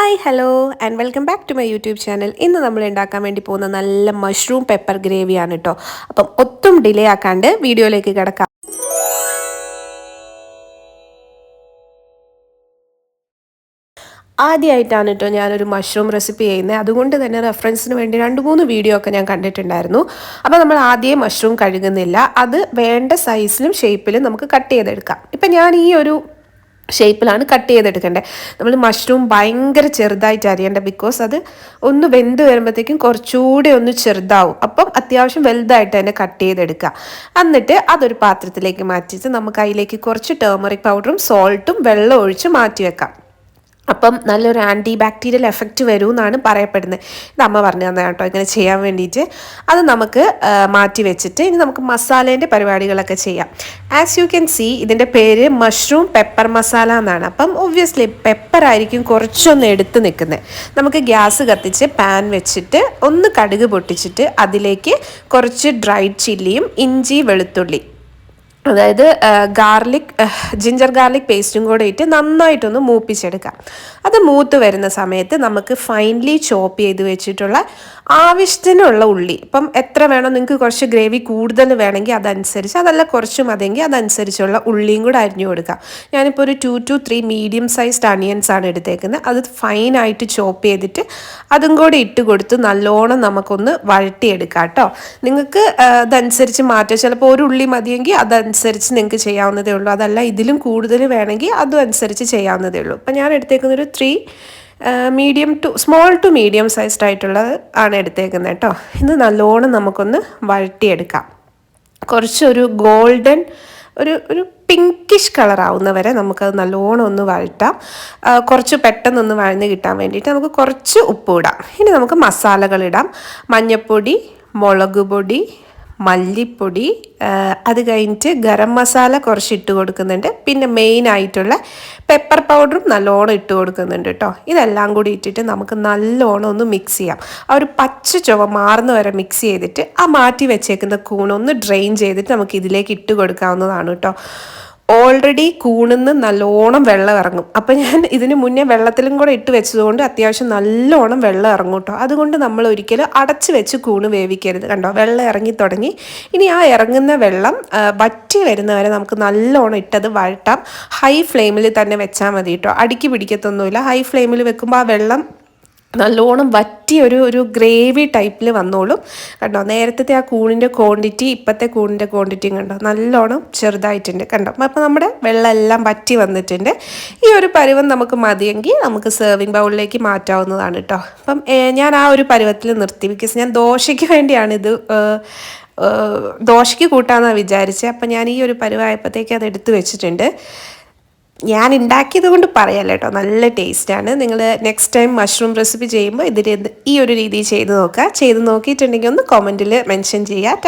Hi hello and welcome back to my YouTube channel ഇന്ന് നമ്മൾ ഉണ്ടാക്കാൻ വേണ്ടി പോകുന്ന നല്ല മഷ്റൂം പെപ്പർ ഗ്രേവിയാണ് കേട്ടോ അപ്പം ഒട്ടും ഡിലേ ആക്കാണ്ട് വീഡിയോയിലേക്ക് കിടക്കാം. ആദ്യമായിട്ടാണ് കേട്ടോ ഞാനൊരു മഷ്റൂം റെസിപ്പി ചെയ്യുന്നത്. അതുകൊണ്ട് തന്നെ റെഫറൻസിന് വേണ്ടി രണ്ട് മൂന്ന് വീഡിയോ ഒക്കെ ഞാൻ കണ്ടിട്ടുണ്ടായിരുന്നു. അപ്പോൾ നമ്മൾ ആദ്യം മഷ്റൂം കഴുകുന്നില്ല. അത് വേണ്ട സൈസിലും ഷേപ്പിലും നമുക്ക് കട്ട് ചെയ്തെടുക്കാം. ഇപ്പം ഞാൻ ഈ ഒരു ഷേപ്പിലാണ് കട്ട് ചെയ്തെടുക്കേണ്ടത് നമ്മൾ മഷ്റൂം ഭയങ്കര ചെറുതായിട്ട് അരിയേണ്ട ബിക്കോസ് അത് ഒന്ന് വെന്ത് വരുമ്പോഴത്തേക്കും കുറച്ചുകൂടി ഒന്ന് ചെറുതാവും. അപ്പം അത്യാവശ്യം വലുതായിട്ട് തന്നെ കട്ട് ചെയ്തെടുക്കുക. എന്നിട്ട് അതൊരു പാത്രത്തിലേക്ക് മാറ്റിയിട്ട് നമുക്ക് അതിലേക്ക് കുറച്ച് ടേമറിക് പൗഡറും സോൾട്ടും വെള്ളം ഒഴിച്ച് മാറ്റി വെക്കാം. അപ്പം നല്ലൊരു ആന്റി ബാക്ടീരിയൽ എഫക്റ്റ് വരും എന്നാണ് പറയപ്പെടുന്നത്. ഇത് അമ്മ പറഞ്ഞു തന്നെ കേട്ടോ ഇങ്ങനെ ചെയ്യാൻ വേണ്ടിയിട്ട്. അത് നമുക്ക് മാറ്റി വെച്ചിട്ട് ഇനി നമുക്ക് മസാലേന്റെ പരിപാടികളൊക്കെ ചെയ്യാം. ആസ് യു ക്യാൻ സി ഇതിന്റെ പേര് മഷ്റൂം പെപ്പർ മസാല എന്നാണ്. അപ്പം ഒബ്വിയസ്ലി പെപ്പർ ആയിരിക്കും കുറച്ചൊന്ന് എടുത്ത് നിൽക്കുന്നത്. നമുക്ക് ഗ്യാസ് കത്തിച്ച് പാൻ വെച്ചിട്ട് ഒന്ന് കടുക് പൊട്ടിച്ചിട്ട് അതിലേക്ക് കുറച്ച് ഡ്രൈഡ് ചില്ലിയും ഇഞ്ചി വെളുത്തുള്ളി അതായത് ഗാർലിക് ജിഞ്ചർ ഗാർലിക് പേസ്റ്റും കൂടെ ഇട്ട് നന്നായിട്ടൊന്ന് മൂപ്പിച്ചെടുക്കാം. അത് മൂത്ത് വരുന്ന സമയത്ത് നമുക്ക് ഫൈൻലി ചോപ്പ് ചെയ്ത് വെച്ചിട്ടുള്ള ആവശ്യത്തിനുള്ള ഉള്ളി. ഇപ്പം എത്ര വേണം? നിങ്ങൾക്ക് കുറച്ച് ഗ്രേവി കൂടുതൽ വേണമെങ്കിൽ അതനുസരിച്ച് അതല്ല കുറച്ച് മതിയെങ്കിൽ അതനുസരിച്ചുള്ള ഉള്ളിയും കൂടെ അരിഞ്ഞു കൊടുക്കാം. ഞാനിപ്പോൾ ഒരു two two three medium sized onions ആണ് എടുത്തേക്കുന്നത്. അത് ഫൈനായിട്ട് ചോപ്പ് ചെയ്തിട്ട് അതും കൂടെ ഇട്ട് കൊടുത്ത് നല്ലോണം നമുക്കൊന്ന് വഴട്ടിയെടുക്കാം കേട്ടോ. നിങ്ങൾക്ക് അതനുസരിച്ച് മാറ്റാം. ചിലപ്പോൾ ഒരു ഉള്ളി മതിയെങ്കിൽ അതനുസരിച്ച് നിങ്ങൾക്ക് ചെയ്യാവുന്നതേ ഉള്ളൂ. അതല്ല ഇതിലും കൂടുതൽ വേണമെങ്കിൽ അതും അനുസരിച്ച് ചെയ്യാവുന്നതേ ഉള്ളൂ. അപ്പം ഞാൻ എടുത്തേക്കുന്ന ഒരു three medium to small to medium sized ആയിട്ടുള്ളത് ആണ് എടുത്തേക്കുന്നത് കേട്ടോ. ഇത് നല്ലോണം നമുക്കൊന്ന് വഴട്ടിയെടുക്കാം കുറച്ചൊരു ഗോൾഡൻ ഒരു ഒരു പിങ്കിഷ് കളർ ആവുന്ന വരെ നമുക്കത് നല്ലോണം ഒന്ന് വഴറ്റാം. കുറച്ച് പെട്ടെന്നൊന്ന് വഴന്ന് കിട്ടാൻ വേണ്ടിയിട്ട് നമുക്ക് കുറച്ച് ഉപ്പ് ഇടാം. ഇനി നമുക്ക് മസാലകൾ ഇടാം. മഞ്ഞൾപ്പൊടി മുളക് പൊടി മല്ലിപ്പൊടി അത് കഴിഞ്ഞിട്ട് ഗരം മസാല കുറച്ച് ഇട്ട് കൊടുക്കുന്നുണ്ട്. പിന്നെ മെയിൻ ആയിട്ടുള്ള പെപ്പർ പൗഡറും നല്ലോണം ഇട്ട് കൊടുക്കുന്നുണ്ട് കേട്ടോ ഇതെല്ലാം കൂടി ഇട്ടിട്ട് നമുക്ക് നല്ലോണം ഒന്ന് മിക്സ് ചെയ്യാം. ആ ഒരു പച്ച ചുവ മാറുന്ന വരെ മിക്സ് ചെയ്തിട്ട് ആ മാറ്റി വെച്ചേക്കുന്ന കൂണൊന്ന് ഡ്രെയിൻ ചെയ്തിട്ട് നമുക്ക് ഇതിലേക്ക് ഇട്ട് കൊടുക്കാവുന്നതാണ് കേട്ടോ ഓൾറെഡി കൂണിന്ന് നല്ലോണം വെള്ളം ഇറങ്ങും. അപ്പം ഞാൻ ഇതിന് മുന്നേ വെള്ളത്തിലും കൂടെ ഇട്ട് വെച്ചതുകൊണ്ട് അത്യാവശ്യം നല്ലോണം വെള്ളം ഇറങ്ങും കേട്ടോ. അതുകൊണ്ട് നമ്മൾ ഒരിക്കലും അടച്ച് വെച്ച് കൂണ് വേവിക്കരുത് കണ്ടോ? വെള്ളം ഇറങ്ങി തുടങ്ങി. ഇനി ആ ഇറങ്ങുന്ന വെള്ളം വറ്റി വരുന്നവരെ നമുക്ക് നല്ലോണം ഇട്ടത് വഴട്ടാം. ഹൈ ഫ്ലെയിമിൽ തന്നെ വെച്ചാൽ മതി കേട്ടോ. അടുക്കി പിടിക്കത്തൊന്നുമില്ല. ഹൈ ഫ്ലെയിമിൽ വെക്കുമ്പോൾ ആ വെള്ളം നല്ലോണം വറ്റി ഒരു ഒരു ഗ്രേവി ടൈപ്പിൽ വന്നോളും. കണ്ടോ നേരത്തെ ആ കൂണിന്റെ ക്വാണ്ടിറ്റി ഇപ്പോഴത്തെ കൂണിന്റെ ക്വാണ്ടിറ്റിയും കണ്ടോ നല്ലോണം ചെറുതായിട്ടുണ്ട്. കണ്ടോ അപ്പോൾ നമ്മുടെ വെള്ളമെല്ലാം വറ്റി വന്നിട്ടുണ്ട്. ഈ ഒരു പരുവം നമുക്ക് മതിയെങ്കിൽ നമുക്ക് സെർവിങ് ബൗളിലേക്ക് മാറ്റാവുന്നതാണ് കേട്ടോ. അപ്പം ഞാൻ ആ ഒരു പരുവത്തിൽ നിർത്തി. ബിക്കോസ് ഞാൻ ദോശയ്ക്ക് വേണ്ടിയാണ് ഇത് ദോശയ്ക്ക് കൂട്ടാമെന്നാണ് വിചാരിച്ചത് അപ്പം ഞാൻ ഈ ഒരു പരുവായപ്പോഴത്തേക്ക് അത് എടുത്തു വെച്ചിട്ടുണ്ട്. ഞാൻ ഉണ്ടാക്കിയത് കൊണ്ട് പറയാമല്ലോ കേട്ടോ. നല്ല ടേസ്റ്റാണ്. നിങ്ങൾ നെക്സ്റ്റ് ടൈം മഷ്റൂം റെസിപ്പി ചെയ്യുമ്പോൾ ഇതിൽ ഈ ഒരു രീതിയിൽ ചെയ്ത് നോക്കുക. ചെയ്ത് നോക്കിയിട്ടുണ്ടെങ്കിൽ ഒന്ന് കോമന്റിൽ മെൻഷൻ ചെയ്യുക.